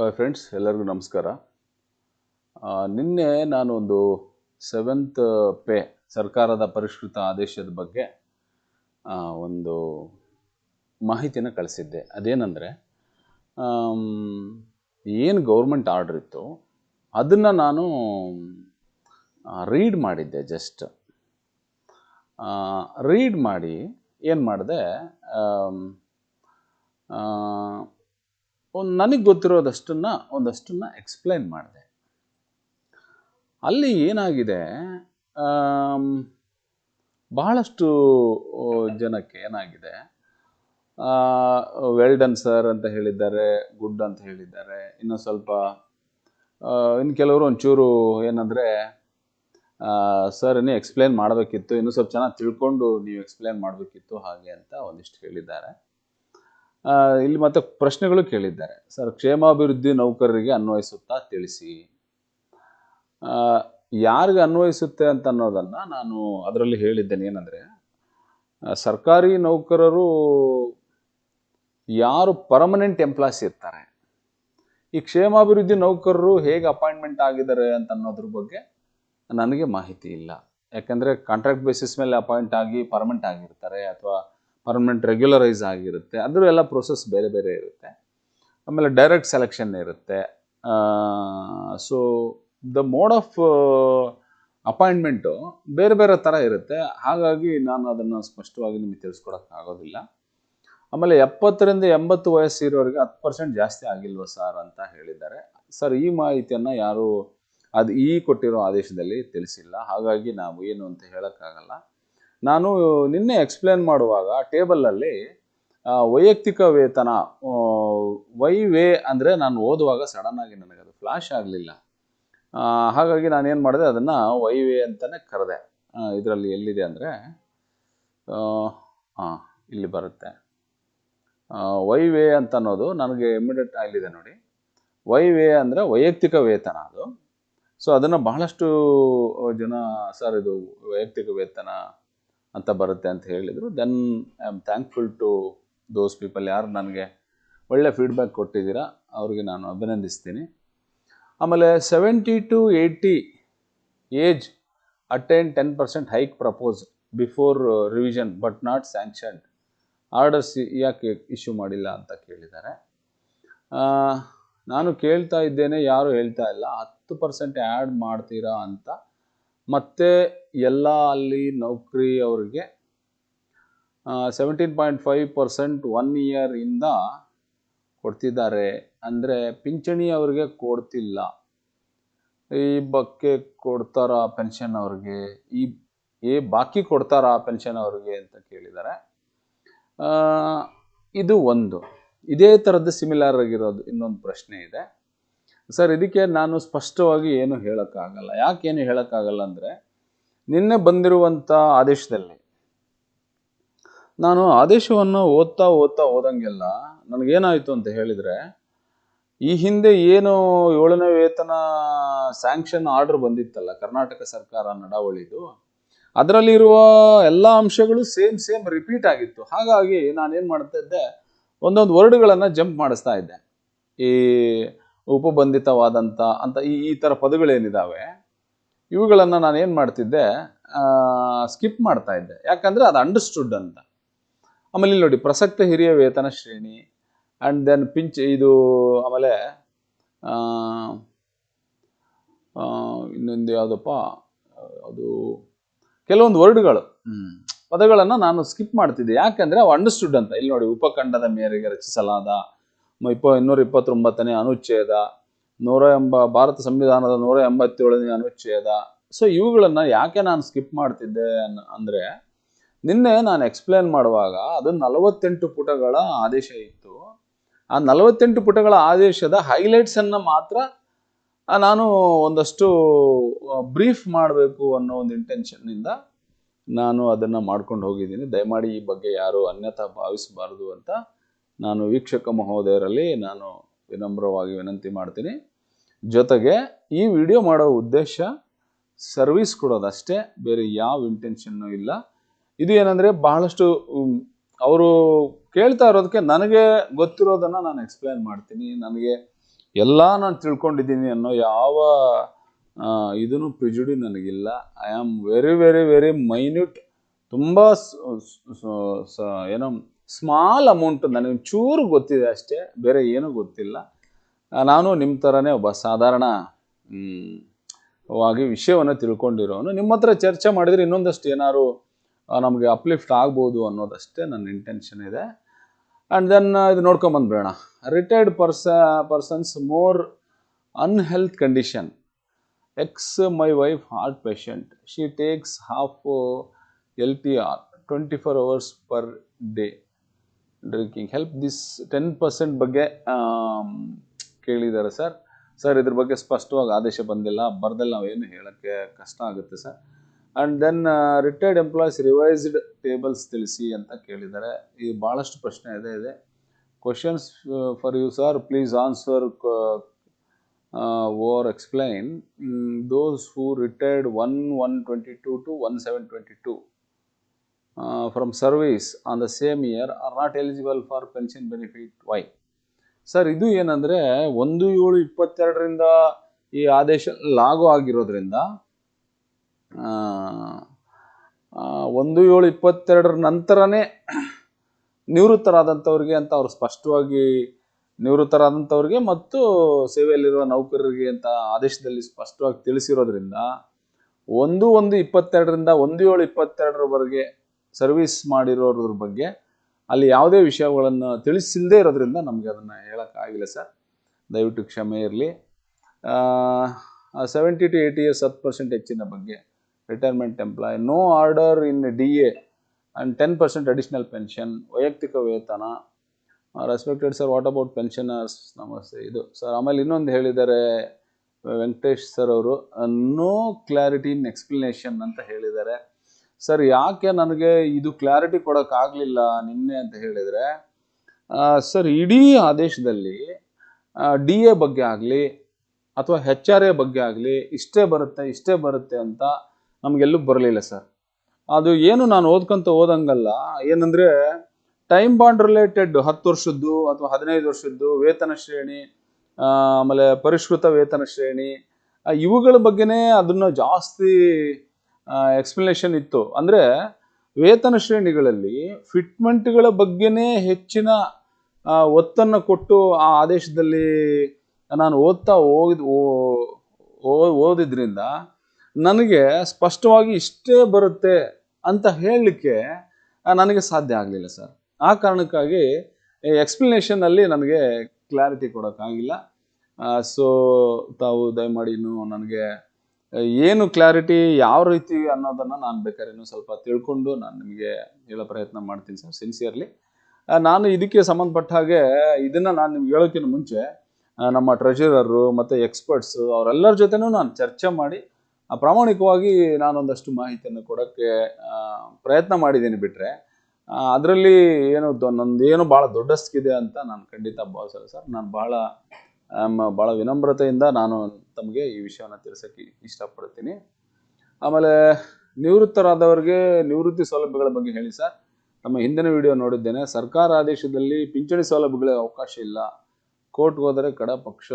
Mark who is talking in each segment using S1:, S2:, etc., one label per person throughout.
S1: Hi friends ಎಲ್ಲರಿಗೂ ನಮಸ್ಕಾರ. ನಿನ್ನೆ ನಾನೊಂದು ಸೆವೆಂತ್ ಪೇ ಸರ್ಕಾರದ ಪರಿಷ್ಕೃತ ಆದೇಶದ ಬಗ್ಗೆ ಒಂದು ಮಾಹಿತಿನ ಕಳಿಸಿದ್ದೆ. ಅದೇನೆಂದರೆ ಏನು ಗೌರ್ಮೆಂಟ್ ಆರ್ಡ್ರ್ ಇತ್ತು, ಅದನ್ನು ನಾನು ರೀಡ್ ಮಾಡಿದ್ದೆ ಜಸ್ಟ್ ರೀಡ್ ಮಾಡಿ ಏನು ಮಾಡಿದೆ ಒಂದು ನನಗೆ ಗೊತ್ತಿರೋದಷ್ಟನ್ನ, ಒಂದಷ್ಟನ್ನ ಎಕ್ಸ್ಪ್ಲೈನ್ ಮಾಡಿದೆ. ಅಲ್ಲಿ ಏನಾಗಿದೆ ಬಹಳಷ್ಟು ಜನಕ್ಕೆ ಏನಾಗಿದೆ ವೆಲ್ಡನ್ ಸರ್ ಅಂತ ಹೇಳಿದ್ದಾರೆ ಗುಡ್ ಅಂತ ಹೇಳಿದ್ದಾರೆ, ಇನ್ನು ಸ್ವಲ್ಪ ಇನ್ನು ಕೆಲವರು ಒಂಚೂರು ಏನಂದರೆ ಸರ್ ನೀವು ಎಕ್ಸ್ಪ್ಲೇನ್ ಮಾಡಬೇಕಿತ್ತು, ಇನ್ನೂ ಸ್ವಲ್ಪ ಚೆನ್ನಾಗಿ ತಿಳ್ಕೊಂಡು ನೀವು ಎಕ್ಸ್ಪ್ಲೇನ್ ಮಾಡಬೇಕಿತ್ತು ಹಾಗೆ ಅಂತ ಒಂದಿಷ್ಟು ಹೇಳಿದ್ದಾರೆ. ಇಲ್ಲಿ ಮತ್ತೆ ಪ್ರಶ್ನೆಗಳು ಕೇಳಿದ್ದಾರೆ. ಸರ್, ಕ್ಷೇಮಾಭಿವೃದ್ಧಿ ನೌಕರರಿಗೆ ಅನ್ವಯಿಸುತ್ತಾ ತಿಳಿಸಿ. ಯಾರಿಗೆ ಅನ್ವಯಿಸುತ್ತೆ ಅಂತ ಅನ್ನೋದನ್ನು ನಾನು ಅದರಲ್ಲಿ ಹೇಳಿದ್ದೇನೆ. ಏನಂದರೆ ಸರ್ಕಾರಿ ನೌಕರರು ಯಾರು ಪರ್ಮನೆಂಟ್ ಎಂಪ್ಲಾಯ್ಸ್ ಇರ್ತಾರೆ. ಈ ಕ್ಷೇಮಾಭಿವೃದ್ಧಿ ನೌಕರರು ಹೇಗೆ ಅಪಾಯಿಂಟ್ಮೆಂಟ್ ಆಗಿದ್ದಾರೆ ಅಂತ ಅನ್ನೋದ್ರ ಬಗ್ಗೆ ನನಗೆ ಮಾಹಿತಿ ಇಲ್ಲ. ಯಾಕೆಂದರೆ ಕಾಂಟ್ರಾಕ್ಟ್ ಬೇಸಿಸ್ ಮೇಲೆ ಅಪಾಯಿಂಟ್ ಆಗಿ ಪರ್ಮನೆಂಟ್ ಆಗಿರ್ತಾರೆ ಅಥವಾ ಪರ್ಮನೆಂಟ್ ರೆಗ್ಯುಲರೈಸ್ ಆಗಿರುತ್ತೆ. ಅದರ ಎಲ್ಲ ಪ್ರೊಸೆಸ್ ಬೇರೆ ಬೇರೆ ಇರುತ್ತೆ. ಆಮೇಲೆ ಡೈರೆಕ್ಟ್ ಸೆಲೆಕ್ಷನ್ ಇರುತ್ತೆ. So the mode of appointment ಬೇರೆ ಬೇರೆ ಥರ ಇರುತ್ತೆ. ಹಾಗಾಗಿ ನಾನು ಅದನ್ನು ಸ್ಪಷ್ಟವಾಗಿ ನಿಮಗೆ ತಿಳಿಸ್ಕೊಡೋಕ್ಕಾಗೋದಿಲ್ಲ ಆಮೇಲೆ ಎಪ್ಪತ್ತರಿಂದ ಎಂಬತ್ತು ವಯಸ್ಸಿರೋರಿಗೆ ಹತ್ತು ಪರ್ಸೆಂಟ್ ಜಾಸ್ತಿ ಆಗಿಲ್ವ ಸರ್ ಅಂತ ಹೇಳಿದ್ದಾರೆ. ಸರ್ ಈ ಮಾಹಿತಿಯನ್ನು ಯಾರು ಅದು ಈ ಕೊಟ್ಟಿರೋ ಆದೇಶದಲ್ಲಿ ತಿಳಿಸಿಲ್ಲ. ಹಾಗಾಗಿ ನಾವು ಏನು ಅಂತ ಹೇಳೋಕ್ಕಾಗಲ್ಲ. ನಾನು ನಿನ್ನೆ ಎಕ್ಸ್ಪ್ಲೇನ್ ಮಾಡುವಾಗ ಟೇಬಲಲ್ಲಿ ವೈಯಕ್ತಿಕ ವೇತನ ವೈ ವೇ ಅಂದರೆ ನಾನು ಓದುವಾಗ ಸಡನ್ನಾಗಿ ನನಗೆ ಅದು ಫ್ಲ್ಯಾಶ್ ಆಗಲಿಲ್ಲ. ಹಾಗಾಗಿ ನಾನು ಏನು ಮಾಡಿದೆ, ಅದನ್ನು ವೈ ವೇ ಅಂತಲೇ ಕರೆದೆ. ಇದರಲ್ಲಿ ಎಲ್ಲಿದೆ ಅಂದರೆ ಹಾಂ ಇಲ್ಲಿ ಬರುತ್ತೆ. ವೈ ವೇ ಅಂತ ಅನ್ನೋದು ನನಗೆ ಇಮಿಡಿಯೇಟ್ ಅಲ್ಲಿದೆ ನೋಡಿ. ವೈ ವೇ ಅಂದರೆ ವೈಯಕ್ತಿಕ ವೇತನ ಅದು. ಸೊ ಅದನ್ನು ಬಹಳಷ್ಟು ಜನ, ಸರ್, ಇದು ವೈಯಕ್ತಿಕ ವೇತನ ಅಂತ ಬರುತ್ತೆ ಅಂತ ಹೇಳಿದರು. Then I am thankful to those people ಯಾರು ನನಗೆ ಒಳ್ಳೆ ಫೀಡ್ಬ್ಯಾಕ್ ಕೊಟ್ಟಿದ್ದೀರಾ, ಅವ್ರಿಗೆ ನಾನು ಅಭಿನಂದಿಸ್ತೀನಿ. ಆಮೇಲೆ seventy to eighty age attain ten percent hike propose before revision but not sanctioned orders ಯಾಕೆ ಇಶ್ಯೂ ಮಾಡಿಲ್ಲ ಅಂತ ಕೇಳಿದ್ದಾರೆ. ನಾನು ಕೇಳ್ತಾ ಇದ್ದೇನೆ, ಯಾರು ಹೇಳ್ತಾ ಇಲ್ಲ. ಹತ್ತು ಪರ್ಸೆಂಟ್ ಆ್ಯಡ್ ಮಾಡ್ತೀರಾ ಅಂತ ಮತ್ತೆ ಎಲ್ಲ ಅಲ್ಲಿ ನೌಕರಿ ಅವರಿಗೆ seventeen point five percent one ಇಯರಿಂದ ಕೊಡ್ತಿದ್ದಾರೆ. ಅಂದರೆ ಪಿಂಚಣಿ ಅವ್ರಿಗೆ ಕೊಡ್ತಿಲ್ಲ. ಈ ಬಗ್ಗೆ ಕೊಡ್ತಾರಾ ಪೆನ್ಷನ್ ಅವ್ರಿಗೆ, ಈ, ಏ ಬಾಕಿ ಕೊಡ್ತಾರಾ ಪೆನ್ಷನ್ ಅವ್ರಿಗೆ ಅಂತ ಕೇಳಿದ್ದಾರೆ. ಇದು ಒಂದು. ಇದೇ ಥರದ್ದು ಸಿಮಿಲರ್ ಆಗಿರೋದು ಇನ್ನೊಂದು ಪ್ರಶ್ನೆ ಇದೆ. ಸರ್, ಇದಕ್ಕೆ ನಾನು ಸ್ಪಷ್ಟವಾಗಿ ಏನು ಹೇಳೋಕ್ಕಾಗಲ್ಲ. ಯಾಕೆ ಏನು ಹೇಳೋಕ್ಕಾಗಲ್ಲ ಅಂದರೆ, ನಿನ್ನೆ ಬಂದಿರುವಂಥ ಆದೇಶದಲ್ಲಿ ನಾನು ಆದೇಶವನ್ನು ಓದ್ತಾ ಓದ್ತಾ ಹೋದಂಗೆಲ್ಲ ನನಗೇನಾಯಿತು ಅಂತ ಹೇಳಿದರೆ, ಈ ಹಿಂದೆ ಏನು ಏಳನೇ ವೇತನ ಸ್ಯಾಂಕ್ಷನ್ ಆರ್ಡರ್ ಬಂದಿತ್ತಲ್ಲ, ಕರ್ನಾಟಕ ಸರ್ಕಾರ ನಡಾವಳಿದು, ಅದರಲ್ಲಿರುವ ಎಲ್ಲ ಅಂಶಗಳು ಸೇಮ್ ಸೇಮ್ ರಿಪೀಟ್ ಆಗಿತ್ತು. ಹಾಗಾಗಿ ನಾನೇನು ಮಾಡ್ತಾ ಇದ್ದೆ, ಒಂದೊಂದು ವರ್ಡ್ಗಳನ್ನು ಜಂಪ್ ಮಾಡಿಸ್ತಾ ಇದ್ದೆ. ಈ ಉಪಬಂಧಿತವಾದಂಥ ಅಂತ ಈ ಈ ಥರ ಪದಗಳೇನಿದ್ದಾವೆ ಇವುಗಳನ್ನು ನಾನು ಏನು ಮಾಡ್ತಿದ್ದೆ? ಸ್ಕಿಪ್ ಮಾಡ್ತಾ ಇದ್ದೆ. ಯಾಕಂದರೆ ಅದು ಅಂಡರ್ಸ್ಟುಡ್ ಅಂತ. ಆಮೇಲೆ ಇಲ್ಲಿ ನೋಡಿ ಪ್ರಸಕ್ತ ಹಿರಿಯ ವೇತನ ಶ್ರೇಣಿ ಆ್ಯಂಡ್ ದೆನ್ ಪಿಂಚ್ ಇದು ಆಮೇಲೆ ಇನ್ನೊಂದು ಯಾವುದಪ್ಪ? ಅದು ಕೆಲವೊಂದು ವರ್ಡ್ಗಳು. ಪದಗಳನ್ನು ನಾನು ಸ್ಕಿಪ್ ಮಾಡ್ತಿದ್ದೆ. ಯಾಕಂದರೆ ಅವು ಅಂಡರ್ಸ್ಟುಡ್ ಅಂತ. ಇಲ್ಲಿ ನೋಡಿ ಉಪಖಂಡದ ಮೇರೆಗೆ ರಚಿಸಲಾದ ಇಪ್ಪ ಇನ್ನೂರ ಇಪ್ಪತ್ತೊಂಬತ್ತನೇ ಅನುಚ್ಛೇದ, ನೂರ ಎಂಬ ಭಾರತ ಸಂವಿಧಾನದ ನೂರ ಎಂಬತ್ತೇಳನೇ ಅನುಚ್ಛೇದ. ಸೊ ಇವುಗಳನ್ನು ಯಾಕೆ ನಾನು ಸ್ಕಿಪ್ ಮಾಡ್ತಿದ್ದೆ ಅಂದರೆ ನಿನ್ನೆ ನಾನು ಎಕ್ಸ್ಪ್ಲೇನ್ ಮಾಡುವಾಗ ಅದು ನಲವತ್ತೆಂಟು ಪುಟಗಳ ಆದೇಶ ಇತ್ತು. ಆ ನಲವತ್ತೆಂಟು ಪುಟಗಳ ಆದೇಶದ ಹೈಲೈಟ್ಸನ್ನು ಮಾತ್ರ ನಾನು ಒಂದಷ್ಟು ಬ್ರೀಫ್ ಮಾಡಬೇಕು ಅನ್ನೋ ಒಂದು ಇಂಟೆನ್ಷನ್ನಿಂದ ನಾನು ಅದನ್ನು ಮಾಡ್ಕೊಂಡು ಹೋಗಿದ್ದೀನಿ. ದಯಮಾಡಿ ಈ ಬಗ್ಗೆ ಯಾರು ಅನ್ಯಥಾ ಭಾವಿಸಬಾರದು ಅಂತ ನಾನು ವೀಕ್ಷಕ ಮಹೋದಯರಲ್ಲಿ ನಾನು ವಿನಮ್ರವಾಗಿ ವಿನಂತಿ ಮಾಡ್ತೀನಿ. ಜೊತೆಗೆ ಈ ವಿಡಿಯೋ ಮಾಡೋ ಉದ್ದೇಶ ಸರ್ವಿಸ್ ಕೊಡೋದಷ್ಟೇ, ಬೇರೆ ಯಾವ ಇಂಟೆನ್ಷನ್ನು ಇಲ್ಲ. ಇದು ಏನಂದರೆ ಬಹಳಷ್ಟು ಅವರು ಕೇಳ್ತಾ ಇರೋದಕ್ಕೆ ನನಗೆ ಗೊತ್ತಿರೋದನ್ನು ನಾನು ಎಕ್ಸ್ಪ್ಲೇನ್ ಮಾಡ್ತೀನಿ. ನನಗೆ ಎಲ್ಲ ನಾನು ತಿಳ್ಕೊಂಡಿದ್ದೀನಿ ಅನ್ನೋ ಯಾವ ಇದೂ ಪ್ರಿಜುಡಿ ನನಗಿಲ್ಲ. I am very very very minute ತುಂಬ ಏನೋ ಸ್ಮಾಲ್ ಅಮೌಂಟ್ ನನಗೆ ಚೂರು ಗೊತ್ತಿದೆ ಅಷ್ಟೇ, ಬೇರೆ ಏನೂ ಗೊತ್ತಿಲ್ಲ. ನಾನು ನಿಮ್ಮ ಥರನೇ ಒಬ್ಬ ಸಾಧಾರಣ ವಾಗಿ ವಿಷಯವನ್ನು ತಿಳ್ಕೊಂಡಿರೋನು. ನಿಮ್ಮ ಹತ್ರ ಚರ್ಚೆ ಮಾಡಿದರೆ ಇನ್ನೊಂದಷ್ಟು ಏನಾದ್ರು ನಮಗೆ ಅಪ್ಲಿಫ್ಟ್ ಆಗ್ಬೋದು ಅನ್ನೋದಷ್ಟೇ ನನ್ನ ಇಂಟೆನ್ಷನ್ ಇದೆ. ಆ್ಯಂಡ್ ದೆನ್ ಇದು ನೋಡ್ಕೊಂಬಂದ್ಬಿಡೋಣ retired purse persons more unhealth condition ex my wife heart patient she takes half L T R twenty four hours per day drinking help this ten percent ಬಗ್ಗೆ ಕೇಳಿದ್ದಾರೆ sir. Sir, ಇದ್ರ ಬಗ್ಗೆ ಸ್ಪಷ್ಟವಾಗಿ ಆದೇಶ ಬಂದಿಲ್ಲ. ಬರ್ದಲ್ಲಿ ಏನು ಹೇಳೋಕ್ಕೆ ಕಷ್ಟ ಆಗುತ್ತೆ sir. And then retired employees revised tables ತಿಳಿಸಿ ಅಂತ ಕೇಳಿದ್ದಾರೆ. ಈ ಭಾಳಷ್ಟು ಪ್ರಶ್ನೆ ಇದೆ ಇದೆ. Questions for you sir please answer or explain those who retired one one twenty two to one seven twenty two from service on the same year are not eligible for pension benefit why sir ಇದು ಏನಂದರೆ ಒಂದು ಏಳು ಇಪ್ಪತ್ತೆರಡರಿಂದ ಈ ಆದೇಶ ಲಾಗು ಆಗಿರೋದ್ರಿಂದ ಒಂದು ಏಳು ಇಪ್ಪತ್ತೆರಡರ ನಂತರನೇ ನಿವೃತ್ತರಾದಂಥವ್ರಿಗೆ ಅಂತ ಅವ್ರು ಸ್ಪಷ್ಟವಾಗಿ ನಿವೃತ್ತರಾದಂಥವ್ರಿಗೆ ಮತ್ತು ಸೇವೆಯಲ್ಲಿರುವ ನೌಕರರಿಗೆ ಅಂತ ಆದೇಶದಲ್ಲಿ ಸ್ಪಷ್ಟವಾಗಿ ತಿಳಿಸಿರೋದ್ರಿಂದ, ಒಂದು ಒಂದು ಇಪ್ಪತ್ತೆರಡರಿಂದ ಒಂದು ಏಳು ಇಪ್ಪತ್ತೆರಡರವರೆಗೆ ಸರ್ವಿಸ್ ಮಾಡಿರೋದ್ರ ಬಗ್ಗೆ ಅಲ್ಲಿ ಯಾವುದೇ ವಿಷಯಗಳನ್ನು ತಿಳಿಸಿಲ್ಲದೆ ಇರೋದ್ರಿಂದ ನಮಗೆ ಅದನ್ನು ಹೇಳೋಕ್ಕಾಗಿಲ್ಲ ಸರ್. ದಯವಿಟ್ಟು ಕ್ಷಮೆ ಇರಲಿ. ಸೆವೆಂಟಿ ಟು ಏಯ್ಟಿ ಇಯರ್ಸ್ ಹತ್ತು ಪರ್ಸೆಂಟ್ ಹೆಚ್ಚಿನ ಬಗ್ಗೆ retirement employee no order in D A and ten percent additional pension ವೈಯಕ್ತಿಕ ವೇತನ respected sir what about pensioners ನಮಸ್ತೆ, ಇದು ಸರ್. ಆಮೇಲೆ ಇನ್ನೊಂದು ಹೇಳಿದ್ದಾರೆ ವೆಂಕಟೇಶ್ ಸರ್ ಅವರು ನೋ ಕ್ಲಾರಿಟಿ ಇನ್ ಎಕ್ಸ್ಪ್ಲನೇಷನ್ ಅಂತ ಹೇಳಿದ್ದಾರೆ. ಸರ್, ಯಾಕೆ ನನಗೆ ಇದು ಕ್ಲಾರಿಟಿ ಕೊಡೋಕ್ಕಾಗಲಿಲ್ಲ ನಿನ್ನೆ ಅಂತ ಹೇಳಿದರೆ ಸರ್, ಇಡೀ ಆದೇಶದಲ್ಲಿ ಡಿ ಎ ಬಗ್ಗೆ ಆಗಲಿ ಅಥವಾ ಹೆಚ್ ಆರ್ ಎ ಬಗ್ಗೆ ಆಗಲಿ ಇಷ್ಟೇ ಬರುತ್ತೆ ಇಷ್ಟೇ ಬರುತ್ತೆ ಅಂತ ನಮಗೆಲ್ಲೂ ಬರಲಿಲ್ಲ ಸರ್. ಅದು ಏನು ನಾನು ಓದ್ಕೊಂತ ಓದಂಗಲ್ಲ ಏನಂದರೆ ಟೈಮ್ ಬಾಂಡ್ ರಿಲೇಟೆಡ್ ಹತ್ತು ವರ್ಷದ್ದು ಅಥವಾ ಹದಿನೈದು ವರ್ಷದ್ದು ವೇತನ ಶ್ರೇಣಿ ಆಮೇಲೆ ಪರಿಷ್ಕೃತ ವೇತನ ಶ್ರೇಣಿ ಇವುಗಳ ಬಗ್ಗೆನೇ ಅದನ್ನು ಜಾಸ್ತಿ ಎಕ್ಸ್ಪ್ಲನೇಷನ್ ಇತ್ತು. ಅಂದರೆ ವೇತನ ಶ್ರೇಣಿಗಳಲ್ಲಿ ಫಿಟ್ಮೆಂಟ್ಗಳ ಬಗ್ಗೆನೇ ಹೆಚ್ಚಿನ ಒತ್ತನ್ನು ಕೊಟ್ಟು ಆ ಆದೇಶದಲ್ಲಿ ನಾನು ಓದ್ತಾ ಹೋಗಿದ್ ಓದಿದ್ರಿಂದ ನನಗೆ ಸ್ಪಷ್ಟವಾಗಿ ಇಷ್ಟೇ ಬರುತ್ತೆ ಅಂತ ಹೇಳಲಿಕ್ಕೆ ನನಗೆ ಸಾಧ್ಯ ಆಗಲಿಲ್ಲ ಸರ್. ಆ ಕಾರಣಕ್ಕಾಗಿ ಎಕ್ಸ್ಪ್ಲನೇಷನಲ್ಲಿ ನನಗೆ ಕ್ಲಾರಿಟಿ ಕೊಡೋಕ್ಕಾಗಿಲ್ಲ. ಸೊ ತಾವು ದಯಮಾಡಿ ಇನ್ನೂ ನನಗೆ ಏನು ಕ್ಲಾರಿಟಿ ಯಾವ ರೀತಿ ಅನ್ನೋದನ್ನು ನಾನು ಬೇಕಾದ್ರೆ ಇನ್ನೂ ಸ್ವಲ್ಪ ತಿಳ್ಕೊಂಡು ನಾನು ನಿಮಗೆ ಹೇಳೋ ಪ್ರಯತ್ನ ಮಾಡ್ತೀನಿ ಸರ್ ಸಿನ್ಸಿಯರ್ಲಿ ನಾನು ಇದಕ್ಕೆ ಸಂಬಂಧಪಟ್ಟ ಹಾಗೆ ಇದನ್ನು ನಾನು ನಿಮ್ಗೆ ಹೇಳೋಕ್ಕಿಂತ ಮುಂಚೆ ನಮ್ಮ ಟ್ರೆಜರರು ಮತ್ತು ಎಕ್ಸ್ಪರ್ಟ್ಸು ಅವರೆಲ್ಲರ ಜೊತೆನೂ ನಾನು ಚರ್ಚೆ ಮಾಡಿ ಪ್ರಾಮಾಣಿಕವಾಗಿ ನಾನೊಂದಷ್ಟು ಮಾಹಿತಿಯನ್ನು ಕೊಡೋಕ್ಕೆ ಪ್ರಯತ್ನ ಮಾಡಿದ್ದೀನಿ ಬಿಟ್ಟರೆ ಅದರಲ್ಲಿ ಏನು ನಂದು ಏನು ಭಾಳ ದೊಡ್ಡಸ್ಕಿದೆ ಅಂತ ನಾನು ಖಂಡಿತ ಭಾವಿಸಲ್ಲ ಸರ್. ನಾನು ಭಾಳ ಭಾಳ ವಿನಮ್ರತೆಯಿಂದ ನಾನು ತಮಗೆ ಈ ವಿಷಯವನ್ನು ತಿಳಿಸೋಕ್ಕೆ ಇಷ್ಟಪಡ್ತೀನಿ. ಆಮೇಲೆ ನಿವೃತ್ತರಾದವರಿಗೆ ನಿವೃತ್ತಿ ಸೌಲಭ್ಯಗಳ ಬಗ್ಗೆ ಹೇಳಿ ಸರ್. ನಮ್ಮ ಹಿಂದಿನ ವಿಡಿಯೋ ನೋಡಿದ್ದೇನೆ. ಸರ್ಕಾರ ಆದೇಶದಲ್ಲಿ ಪಿಂಚಣಿ ಸೌಲಭ್ಯಗಳ ಅವಕಾಶ ಇಲ್ಲ. ಕೋರ್ಟ್ಗೆ ಹೋದರೆ ಕಡ ಪಕ್ಷ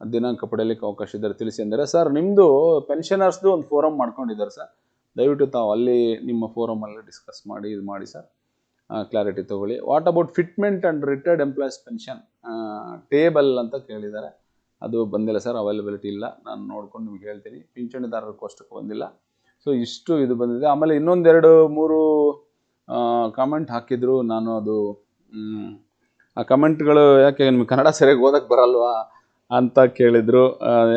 S1: ದಿನಾಂಕ ಪಡೆಯಲಿಕ್ಕೆ ಅವಕಾಶ ಇದ್ದಾರೆ. ತಿಳಿಸಿ ಅಂದರೆ ಸರ್, ನಿಮ್ಮದು ಪೆನ್ಷನರ್ಸ್ದು ಒಂದು ಫೋರಮ್ ಮಾಡ್ಕೊಂಡಿದ್ದಾರೆ ಸರ್. ದಯವಿಟ್ಟು ತಾವು ಅಲ್ಲಿ ನಿಮ್ಮ ಫೋರಮಲ್ಲಿ ಡಿಸ್ಕಸ್ ಮಾಡಿ, ಇದು ಮಾಡಿ ಸರ್. ಕ್ಲಾರಿಟಿ ತಗೊಳ್ಳಿ. What about fitment and retired employees pension table ಅಂತ ಕೇಳಿದ್ದಾರೆ. ಅದು ಬಂದಿಲ್ಲ ಸರ್ ಅವೈಲಬಿಲಿಟಿ ಇಲ್ಲ. ನಾನು ನೋಡ್ಕೊಂಡು ನಿಮ್ಗೆ ಹೇಳ್ತೀನಿ. ಪಿಂಚಣಿದಾರರ ಕೋಷ್ಟಕ್ಕೆ ಬಂದಿಲ್ಲ. ಸೊ ಇಷ್ಟು ಇದು ಬಂದಿದೆ. ಆಮೇಲೆ ಇನ್ನೊಂದೆರಡು, ಮೂರು ಕಮೆಂಟ್ ಹಾಕಿದ್ರು. ನಾನು ಅದು ಆ ಕಮೆಂಟ್ಗಳು ಯಾಕೆ ನಿಮ್ಗೆ ಕನ್ನಡ ಸರಿಯಾಗಿ ಓದಕ್ಕೆ ಬರಲ್ವಾ ಅಂತ ಕೇಳಿದರು.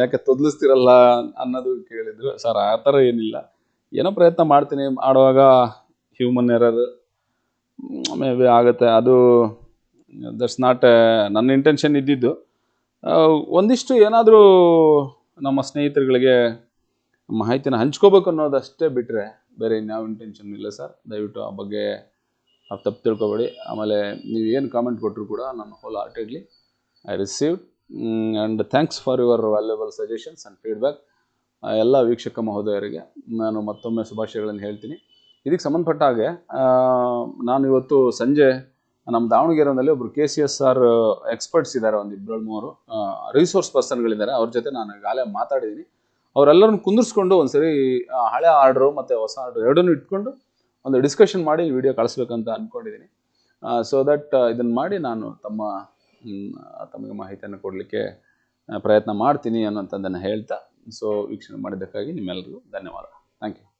S1: ಯಾಕೆ ತೊದಲಿಸ್ತಿರಲ್ಲ ಅನ್ನೋದು ಕೇಳಿದರು. ಸರ್, ಆ ಥರ ಏನಿಲ್ಲ. ಏನೋ ಪ್ರಯತ್ನ ಮಾಡ್ತೀನಿ. ಮಾಡುವಾಗ ಹ್ಯೂಮನ್ ಎರರ್ ಮೇ ಬಿ ಆಗುತ್ತೆ. ಅದು ದಟ್ಸ್ ನಾಟ್ ನನ್ನ ಇಂಟೆನ್ಷನ್ ಇದ್ದಿದ್ದು. ಒಂದಿಷ್ಟು ಏನಾದರೂ ನಮ್ಮ ಸ್ನೇಹಿತರುಗಳಿಗೆ ಮಾಹಿತಿನ ಹಂಚ್ಕೋಬೇಕು ಅನ್ನೋದಷ್ಟೇ ಬಿಟ್ಟರೆ ಬೇರೆ ಇನ್ಯಾವ ಇಂಟೆನ್ಷನ್ ಇಲ್ಲ ಸರ್. ದಯವಿಟ್ಟು ಆ ಬಗ್ಗೆ ತಪ್ಪು ತಿಳ್ಕೊಬೇಡಿ. ಆಮೇಲೆ ನೀವು ಏನು ಕಾಮೆಂಟ್ ಕೊಟ್ಟರು ಕೂಡ ನಾನು wholeheartedly I received and thanks for your valuable suggestions and feedback ಎಲ್ಲ ವೀಕ್ಷಕ ಮಹೋದಯರಿಗೆ ನಾನು ಮತ್ತೊಮ್ಮೆ ಶುಭಾಶಯಗಳನ್ನು ಹೇಳ್ತೀನಿ. ಇದಕ್ಕೆ ಸಂಬಂಧಪಟ್ಟ ಹಾಗೆ ನಾನು ಇವತ್ತು ಸಂಜೆ ನಮ್ಮ ದಾವಣಗೆರೆನಲ್ಲಿ ಒಬ್ರು K C S R experts ಇದ್ದಾರೆ ಒಂದು ಇಬ್ಬರು ಮೂವರು. ರಿಸೋರ್ಸ್ ಪರ್ಸನ್ಗಳಿದ್ದಾರೆ ಅವ್ರ ಜೊತೆ ನಾನು ಈಗಾಗಲೇ ಮಾತಾಡಿದ್ದೀನಿ. ಅವರೆಲ್ಲರನ್ನು ಕುಂದಿರ್ಸ್ಕೊಂಡು ಒಂದ್ಸರಿ ಹಳೆ ಆರ್ಡ್ರು ಮತ್ತು ಹೊಸ ಆರ್ಡ್ರು ಎರಡನ್ನೂ ಇಟ್ಕೊಂಡು ಒಂದು ಡಿಸ್ಕಷನ್ ಮಾಡಿ ವಿಡಿಯೋ ಕಳಿಸ್ಬೇಕಂತ ಅಂದ್ಕೊಂಡಿದ್ದೀನಿ ಸೊ ದಟ್ ಇದನ್ನು ಮಾಡಿ ನಾನು ತಮ್ಮ ತಮಗೆ ಮಾಹಿತಿಯನ್ನು ಕೊಡಲಿಕ್ಕೆ ಪ್ರಯತ್ನ ಮಾಡ್ತೀನಿ ಅನ್ನೋಂಥದ್ದನ್ನು ಹೇಳ್ತಾ ಸೊ ವೀಕ್ಷಣೆ ಮಾಡಿದ್ದಕ್ಕಾಗಿ ನಿಮ್ಮೆಲ್ಲರಿಗೂ ಧನ್ಯವಾದ. Thank you